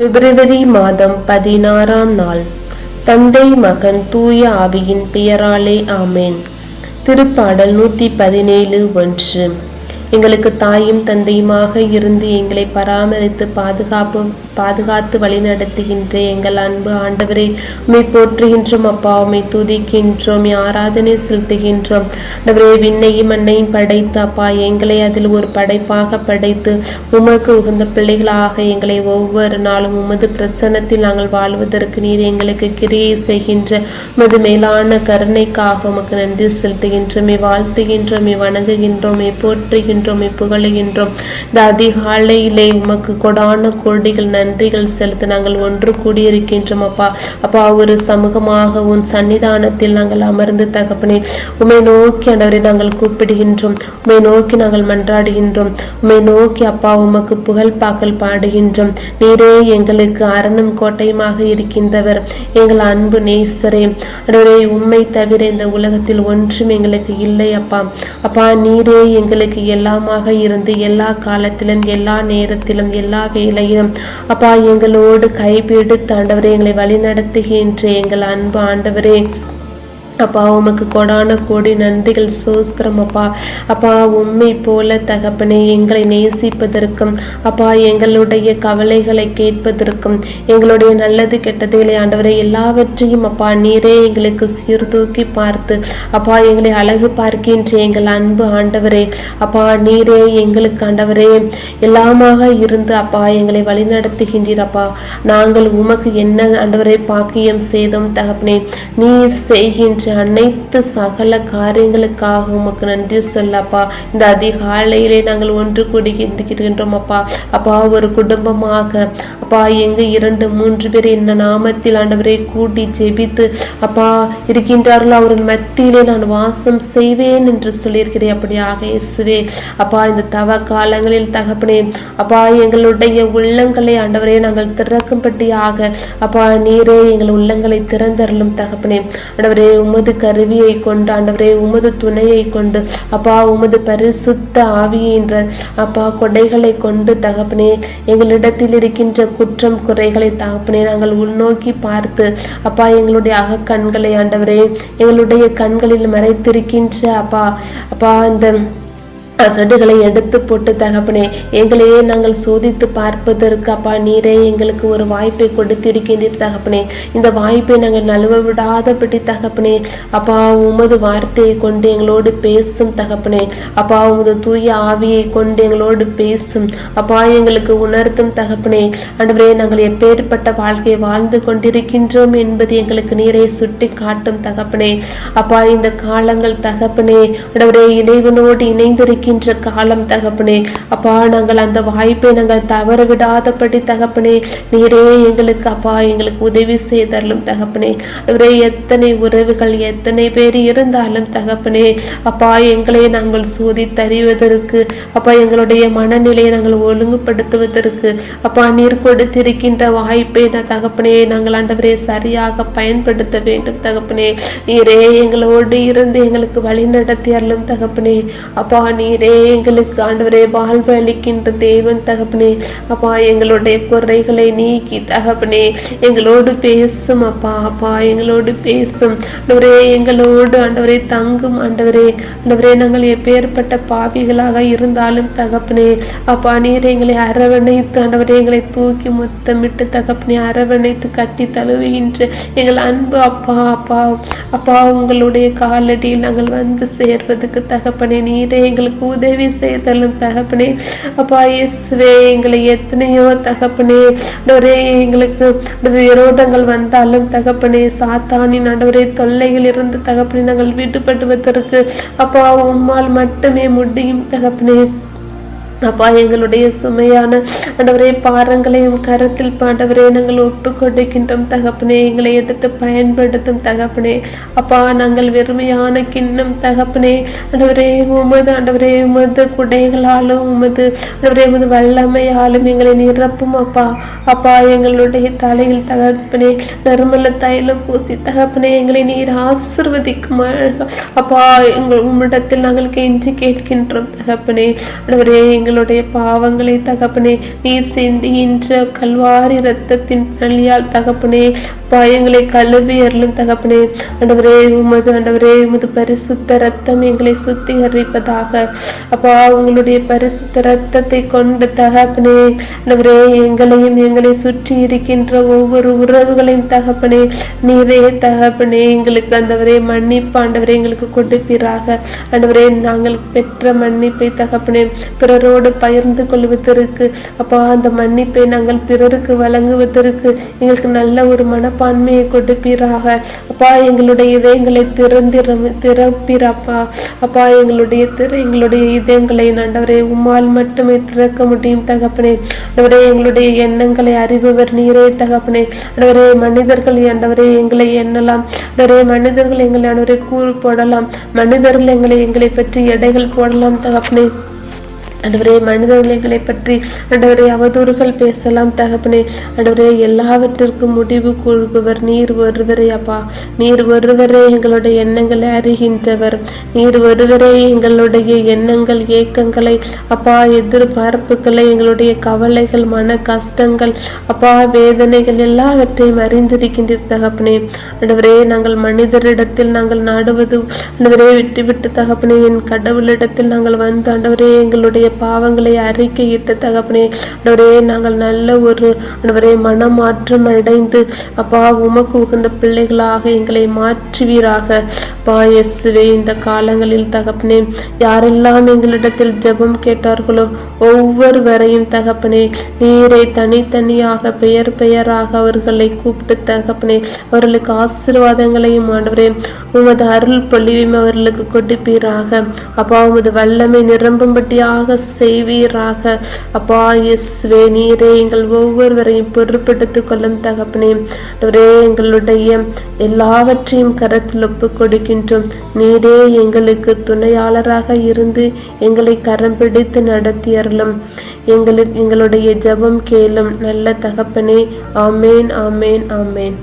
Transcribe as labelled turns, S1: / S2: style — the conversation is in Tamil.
S1: பிப்ரவரி மாதம் பதினாறாம் நாள். தந்தை மகன் தூய ஆவியின் பெயராலே ஆமேன். திருப்பாடல் நூத்தி பதினேழு ஒன்று. எங்களுக்கு தாயும் தந்தையுமாக இருந்து எங்களை பராமரித்து பாதுகாப்பு பாதுகாத்து வழிநடத்துகின்ற எங்கள் அன்பு ஆண்டவரே. உம்மை போற்றுகின்றோம் அப்பா உம்மை துதிக்கின்றோம் ஆராதனை செலுத்துகின்றோம். ஆண்டவரே விண்ணையும் மண்ணையும் படைத்து அப்பா எங்களை அதில் ஒரு படைப்பாக படைத்து உமக்கு உகந்த பிள்ளைகளாக எங்களை ஒவ்வொரு நாளும் உமது பிரசன்னத்தில் நாங்கள் வாழ்வதற்கு நீர் எங்களுக்கு கிரியை செய்கின்ற உமது மேலான கருணைக்காக உமக்கு நன்றி செலுத்துகின்றோமே. வாழ்த்துகின்றோமே வணங்குகின்றோமே போற்றுகின்றோமே புகழுகின்றோம். இந்த அதிகாலையிலே உமக்கு கொடான கோடிகள் நன்றிகள் செலுத்த நாங்கள் ஒன்று கூடியிருக்கின்றோம் அப்பா. அப்பா ஒரு சமூகமாக உன் சன்னிதானத்தில் நாங்கள் அமர்ந்து தகப்பனே உமை நோக்கி ஆண்டவரை நாங்கள் கூப்பிடுகின்றோம் உமை நோக்கி நாங்கள் மன்றாடுகின்றோம் உமை நோக்கி அப்பா உமக்கு புகழ் பாக்கல் பாடுகின்றோம். நீரே எங்களுக்கு அரணும் கோட்டையுமாக இருக்கின்றவர் எங்கள் அன்பு நேசரே. ஆண்டவரே உண்மை தவிர இந்த உலகத்தில் ஒன்றும் எங்களுக்கு இல்லை அப்பா. அப்பா நீரே எங்களுக்கு எல்லாமாக இருந்து எல்லா காலத்திலும் எல்லா நேரத்திலும் எல்லா வேலையிலும் அப்பா எங்களோடு கைபிடித்து ஆண்டவரே எங்களை வழிநடத்துகின்ற எங்கள் அன்பு ஆண்டவரே. அப்பா உமக்கு கொடான கோடி நன்றிகள் சோஸ்திரம் அப்பா. அப்பா உண்மை போல தகப்பனே எங்களை நேசிப்பதற்கும் அப்பா எங்களுடைய கவலைகளை கேட்பதற்கும் எங்களுடைய நல்லது கெட்டதுகளை ஆண்டவரை எல்லாவற்றையும் அப்பா நீரே எங்களுக்கு சீர்தூக்கி பார்த்து அப்பா எங்களை அழகு பார்க்கின்ற எங்கள் அன்பு ஆண்டவரே அப்பா நீரே எங்களுக்கு ஆண்டவரே. எல்லாமாக இருந்து அப்பா எங்களை வழிநடத்துகின்றீர் அப்பா. நாங்கள் உமக்கு என்ன ஆண்டவரை பாக்கியம் செய்தோம் தகப்பனே. நீ செய்கின்ற அனைத்து சகல காரியங்களுக்காக உமக்கு நன்றி சொல்லப்பா. இந்த அதிகாலையிலே நாங்கள் ஒன்று கூடி இருக்கின்றோம் அப்பா. அப்பா ஒரு குடும்பமாக. அப்பா எங்க இரண்டு மூன்று பேர் என்ன நாமத்தில் ஆண்டவரை கூட்டி ஜெபித்து அப்பா இருக்கின்றார்கள் அவர்கள் மத்தியிலே நான் வாசம் செய்வேன் என்று சொல்லியிருக்கிறேன். அப்படியாக இயேசுவே அப்பா இந்த தவ காலங்களில் தகப்பனே அப்பா எங்களுடைய உள்ளங்களை ஆண்டவரே நாங்கள் திறக்கும்படியாக அப்பா நீரே எங்கள் உள்ளங்களை திறந்தருளும் தகப்பனே. ஆண்டவரே உமது கருவியை கொண்டு ஆண்டவரே உமது துணையை கொண்டு அப்பா உமது பரிசுத்த ஆவியின்ற அப்பா கொடைகளை கொண்டு தகப்பனே எங்களிடத்தில் இருக்கின்ற குற்றம் குறைகளை தகப்பனே நாங்கள் உள்நோக்கி பார்த்து அப்பா எங்களுடைய அகக்கண்களை ஆண்டவரே எங்களுடைய கண்களில் மறைத்திருக்கின்ற அப்பா அப்பா இந்த அசடுகளை எடுத்து போட்டு தகப்பனே எங்களையே நாங்கள் சோதித்து பார்ப்பதற்கு அப்பா நீரே எங்களுக்கு ஒரு வாய்ப்பை கொடுத்திருக்கின்றீர் தகப்பனே. இந்த வாய்ப்பை நாங்கள் நழுவ விடாதபடி தகப்பனே. அப்பா உமது வார்த்தையை கொண்டு எங்களோடு பேசும் தகப்பனே. அப்பா உமது தூய ஆவியை கொண்டு எங்களோடு பேசும். அப்பா எங்களுக்கு உணர்த்தும் தகப்பனே. அன்றுவரே நாங்கள் எப்பேற்பட்ட வாழ்க்கையை வாழ்ந்து கொண்டிருக்கின்றோம் என்பது எங்களுக்கு நீரை சுட்டி காட்டும் தகப்பனே. அப்பா இந்த காலங்கள் தகப்பனே. அன்றுவரே இறைவனோடு இணைந்திருக்கின்ற காலம் தகப்பனே. அப்பா நாங்கள் அந்த வாய்ப்பை நாங்கள் தவற விடாதபடி தகப்பனே. நீரே எங்களுக்கு அப்பா எங்களுக்கு உதவி செய்தரலும் தகப்பனே. அவரே எத்தனை உறவுகள் எத்தனை பேர் இருந்தாலும் தகப்பனே. அப்பா எங்களை நாங்கள் சோதி தறிவதற்கு அப்பா எங்களுடைய மனநிலையை நாங்கள் ஒழுங்குபடுத்துவதற்கு அப்பா நீர் கொடுத்திருக்கின்ற வாய்ப்பை நான் தகப்பனே நாங்கள் ஆண்டவரே சரியாக பயன்படுத்த வேண்டும் தகப்பனே. நீரே எங்களோடு இருந்து எங்களுக்கு வழி நடத்தி அருளும் தகப்பனே. அப்பா நீர் எங்களுக்கு ஆண்டவரே வாழ்வு அளிக்கின்ற தேவன் தகப்பனே. அப்பா எங்களுடைய குறைகளை நீக்கி தகப்பனே. எங்களோடு பேசும் அப்பா அப்பா எங்களோடு பேசும். ஆண்டவரே எங்களோடு ஆண்டவரே தங்கும் ஆண்டவரே. ஆண்டவரே நாங்கள் எப்பேற்பட்ட பாவிகளாக இருந்தாலும் தகப்பனே. அப்பா நீர் எங்களை அரவணைத்து ஆண்டவரே எங்களை தூக்கி முத்தமிட்டு தகப்பனே அரவணைத்து கட்டி தழுவுகின்ற எங்கள் அன்பு அப்பா அப்பா. அப்பா உங்களுடைய காலடியில் நாங்கள் வந்து சேர்வதற்கு தகப்பனே நீரே எங்களுக்கு உதவி செய்தலும் தகப்பனே. அப்பா இயேசுவே எங்களை எத்தனையோ தகப்பனே. ஒரே எங்களுக்கு விரோதங்கள் வந்தாலும் தகப்பனே சாத்தானின் ஆண்டவரே தொல்லைகள் இருந்து தகப்பனே நாங்கள் விடுபடுவதற்கு அப்பா உம்மால் மட்டுமே முடியும் தகப்பனே. அப்பா எங்களுடைய சுமையான ஆண்டவரே பாரங்களையும் கரத்தில் பாண்டவரே நாங்கள் ஒப்பு கொடுக்கின்றோம் தகப்பனே எங்களை எடுத்து பயன்படுத்தும் தகப்பனே. அப்பா நாங்கள் வெறுமையான கிண்ணம் தகப்பனே. ஆண்டவரே உமது ஆண்டவரே உமது குடைகளாலும் உமது ஆண்டவரே உமது வல்லமையாலும் எங்களை நிரப்பும் அப்பா. அப்பா எங்களுடைய தலையில் தகப்பனே நறுமல தைலம் பூசி தகப்பனே எங்களை நீர் ஆசிர்வதிக்கும்? அப்பா எங்கள் உம்மிடத்தில் நாங்கள் கெஞ்சி கேட்கின்றோம் தகப்பனே. ஆண்டவரே எங்கள் எங்களுடைய பாவங்களை தகப்பனே நீர் சிந்துகின்ற கல்வாரி இரத்தத்தின் நலியால் தகப்பனே பாயங்களை கழுவி அருளும் தகப்பனே. ஆண்டவரே உமது ஆண்டவரே உமது பரிசுத்த ரத்தம் எங்களை சுத்திகரிப்பதாக. அப்பா உங்களுடைய பரிசுத்த ரத்தத்தை கொண்டு தகப்பனே ஆண்டவரே எங்களையும் எங்களை சுற்றி இருக்கின்ற ஒவ்வொரு உறவுகளையும் தகப்பனே நீரே தகப்பனே எங்களுக்கு ஆண்டவரே மன்னிப்பு ஆண்டவரே எங்களுக்கு கொடுப்பீராக. ஆண்டவரே நாங்கள் பெற்ற மன்னிப்பை தகப்பனே பிறரோடு பகிர்ந்து கொள்வதற்கு அப்பா அந்த மன்னிப்பை நாங்கள் பிறருக்கு வழங்குவதற்கு எங்களுக்கு நல்ல ஒரு மனப்பான்மையை கொடுப்பீராக. அப்பா எங்களுடைய இதயங்களை திறந்திரம் திறப்பீரப்பா. அப்பா எங்களுடைய திற எங்களுடைய இதயங்களை ஆண்டவரே உம்மால் மட்டுமே திறக்க முடியும் தகப்பனே. ஆண்டவரே எங்களுடைய எண்ணங்களை அறிபவர் நீரே தகப்பனே. ஆண்டவரே மனிதர்கள் ஆண்டவரே எங்களை எண்ணலாம். ஆண்டவரே மனிதர்கள் எங்களை ஆண்டவரே கூறு போடலாம். மனிதர்கள் எங்களை எங்களை பற்றி எடைகள் போடலாம் தகப்பனே. மனித நிலைகளை பற்றி அடுவரே அவதூறுகள் பேசலாம் தகப்பனே. ஆண்டவரே எல்லாவற்றிற்கும் முடிவு கூறுபவர் நீர் ஒருவரே அப்பா. நீர் ஒருவரே எங்களுடைய எண்ணங்களை அறிகின்றவர். நீர் ஒருவரே எங்களுடைய எண்ணங்கள் ஏக்கங்களை அப்பா. எதிர்பார்ப்புகளை எங்களுடைய கவலைகள் மன கஷ்டங்கள் அப்பா. வேதனைகள் எல்லாவற்றையும் அறிந்திருக்கின்ற தகப்பனே. ஆண்டவரே நாங்கள் மனிதரிடத்தில் நாங்கள் நாடுவது ஆண்டவரே விட்டு விட்டு தகப்பனே. என் கடவுளிடத்தில் நாங்கள் வந்து ஆண்டவரே எங்களுடைய பாவங்களை அறிக்கையிட்ட தகப்பனே ஆண்டவரே நாங்கள் நல்ல ஒரு ஆண்டவரே மனமாற்றம் அடைந்து அப்பா உமக்கு உகந்த பிள்ளைகளாக எங்களை மாற்றுவீராக. அப்பா எஸ்வே இந்த காலங்களில் தகப்பனே யாரெல்லாம் எங்களிடத்தில் ஜெபம் கேட்டார்களோ ஒவ்வொருவரையும் தகப்பனே நீரை தனித்தனியாக பெயர் பெயராக அவர்களை கூப்பிட்டு தகப்பனே அவர்களுக்கு ஆசீர்வாதங்களையும் ஆண்டவரே உமது அருள் பொழிவையும் அவர்களுக்கு கொடுப்பீராக. அப்பா உமது வல்லமை நிரம்பும்படியாக செய்வீராக. அப்பா இயேசுவே நீரே எங்கள் ஒவ்வொருவரையும் பொறுப்பெடுத்துக் கொள்ளும் தகப்பனே. ஒரே எங்களுடைய எல்லாவற்றையும் கரத்தில் ஒப்பு கொடுக்கின்றோம். நீரே எங்களுக்கு துணையாளராக இருந்து எங்களை கரம் பிடித்து நடத்தியர். அருளும் எங்களுக்கு எங்களுடைய ஜெபம் கேளும். நல்ல தகப்பனே ஆமேன் ஆமேன் ஆமேன்.